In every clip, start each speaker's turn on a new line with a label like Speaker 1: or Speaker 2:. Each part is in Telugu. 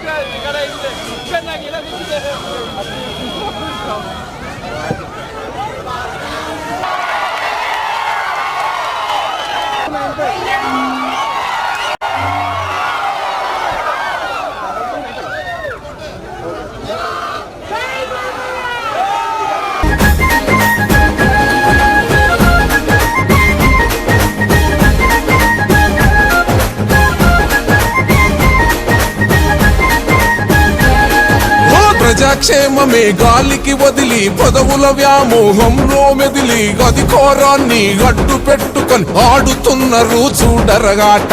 Speaker 1: ಮುಖ್ಯ ನಿಗಡ ಇದೆ ಮುಖ್ಯನಾಗಿ ಇಲ್ಲದಿದ್ದರೆ ಅತಿ ప్రజాక్షేమమే గాలికి వదిలి పదవుల వ్యామోహంలో మెదిలి అధికారాన్ని అడ్డు పెట్టుకొని ఆడుతున్నారు చూడరగాట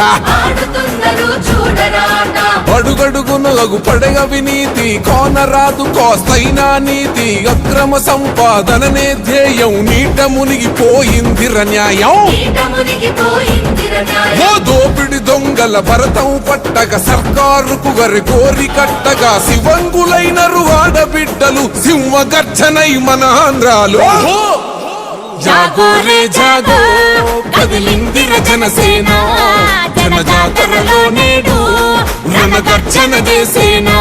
Speaker 1: అడుగడుగునగు పడగ వినీతి కోనరాదు కోస్తైనా నీతి అక్రమ సంపాదననే ధ్యేయం నీట
Speaker 2: మునిగిపోయిందిర న్యాయం.
Speaker 1: ఓ దోపిడి దొంగల భరతం పట్టగ సర్కారుకు గరి కోరి కట్టగా శివంగులైనరు ఆడబిడ్డలు సింహ గర్జనై మన ఆంధ్రాలు. జాగో రే జాగో కదిలిందిర జనసేన జన జాతరలో నేడు రణ గర్జన చేసేనా.